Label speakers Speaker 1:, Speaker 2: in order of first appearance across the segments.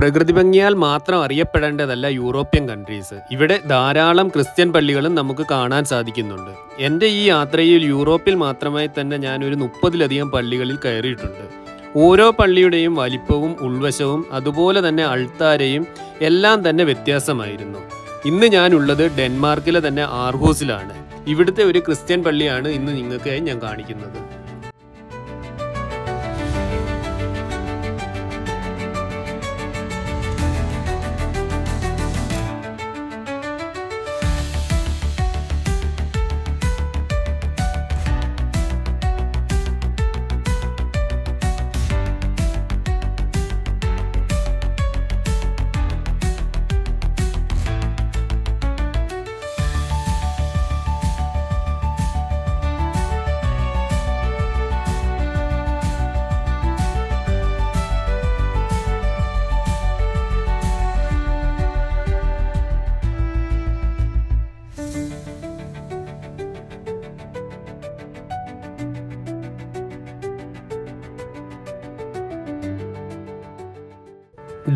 Speaker 1: പ്രകൃതി ഭംഗിയാൽ മാത്രം അറിയപ്പെടേണ്ടതല്ല European countries. ഇവിടെ ധാരാളം ക്രിസ്ത്യൻ പള്ളികളും നമുക്ക് കാണാൻ സാധിക്കുന്നുണ്ട്. എന്റെ ഈ യാത്രയിൽ യൂറോപ്പിൽ മാത്രമായി തന്നെ ഞാൻ ഒരു മുപ്പതിലധികം പള്ളികളിൽ കയറിയിട്ടുണ്ട്. ഓരോ പള്ളിയുടെയും വലിപ്പവും ഉൾവശവും അതുപോലെ തന്നെ അൾത്താരയും എല്ലാം തന്നെ വ്യത്യാസമായിരുന്നു. ഇന്ന് ഞാനുള്ളത് ഡെൻമാർക്കിലെ തന്നെ ആർഹൂസിലാണ്. ഇവിടുത്തെ ഒരു ക്രിസ്ത്യൻ പള്ളിയാണ് ഇന്ന് നിങ്ങൾക്കായി ഞാൻ കാണിക്കുന്നത്.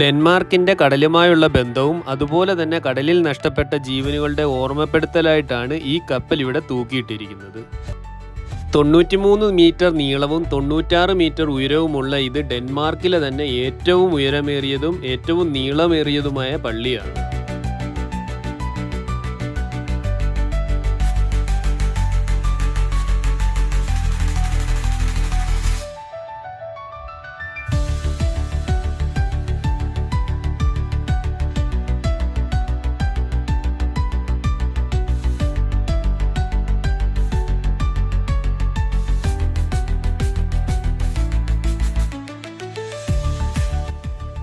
Speaker 1: ഡെൻമാർക്കിന്റെ കടലുമായുള്ള ബന്ധവും അതുപോലെ തന്നെ കടലിൽ നഷ്ടപ്പെട്ട ജീവനുകളുടെ ഓർമ്മപ്പെടുത്തലായിട്ടാണ് ഈ കപ്പൽ ഇവിടെ തൂക്കിയിട്ടിരിക്കുന്നത്. തൊണ്ണൂറ്റിമൂന്ന് മീറ്റർ നീളവും തൊണ്ണൂറ്റാറ് മീറ്റർ ഉയരവുമുള്ള ഇത് ഡെൻമാർക്കിലെ തന്നെ ഏറ്റവും ഉയരമേറിയതും ഏറ്റവും നീളമേറിയതുമായ പള്ളിയാണ്.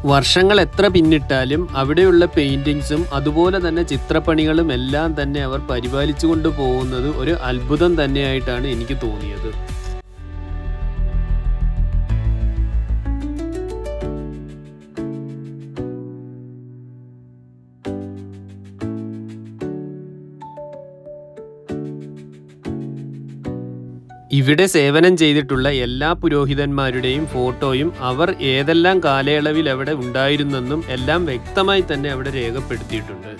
Speaker 1: വർഷങ്ങൾ എത്ര പിന്നിട്ടാലും അവിടെയുള്ള പെയിന്റിങ്സും അതുപോലെ തന്നെ ചിത്രപ്പണികളും എല്ലാം തന്നെ അവർ പരിപാലിച്ചു കൊണ്ടുപോകുന്നത് ഒരു അത്ഭുതം തന്നെയായിട്ടാണ് എനിക്ക് തോന്നിയത്. ഇവിടെ സേവനം ചെയ്തിട്ടുള്ള എല്ലാ പുരോഹിതന്മാരുടെയും ഫോട്ടോയും അവർ ഏതെല്ലാം കാലയളവിൽ അവിടെ ഉണ്ടായിരുന്നെന്നും എല്ലാം വ്യക്തമായി തന്നെ അവിടെ രേഖപ്പെടുത്തിയിട്ടുണ്ട്.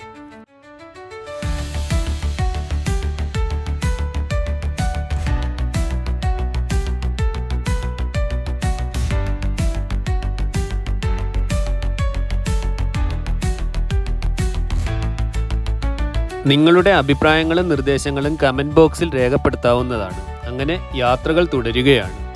Speaker 1: നിങ്ങളുടെ അഭിപ്രായങ്ങളും നിർദ്ദേശങ്ങളും കമന്റ് ബോക്സിൽ രേഖപ്പെടുത്താവുന്നതാണ്. അങ്ങനെ യാത്രകൾ തുടരുകയാണ്.